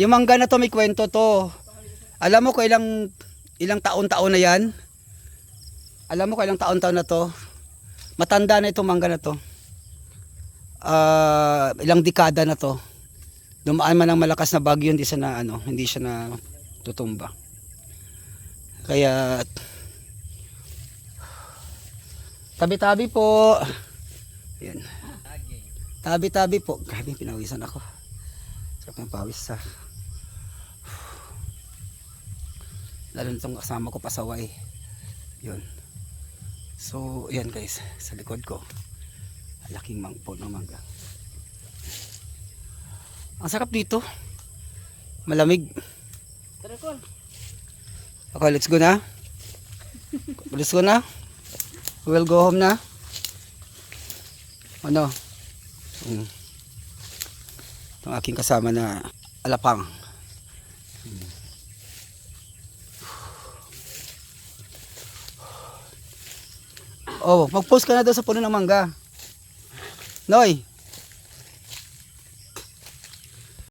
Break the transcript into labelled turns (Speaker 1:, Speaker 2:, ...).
Speaker 1: Yung mangga na to may kwento to. Alam mo ko ilang ilang taon-taon na yan? Alam mo ko ilang taon-taon na to? Matanda na itong mangga na to. Ah, ilang dekada na to. Dumaan man ng malakas na bagyo, hindi siya na ano, hindi siya na tutumba. Kaya tabi-tabi po. Yan. Tabi-tabi po. Grabe, pinawisan ako. Sarap ng pawis sa. Lalo nitong kasama ko pasaway. Yun. So, yan guys. Sa likod ko. Laking mangpo ng mangga. Ang sarap dito. Malamig.
Speaker 2: Tara, Kon.
Speaker 1: Okay, let's go na. Let's go na. We'll go home na. Ano? Mm. Itong aking kasama na alapang. Oh, mag-post ka na daw sa puno ng mangga. Noy,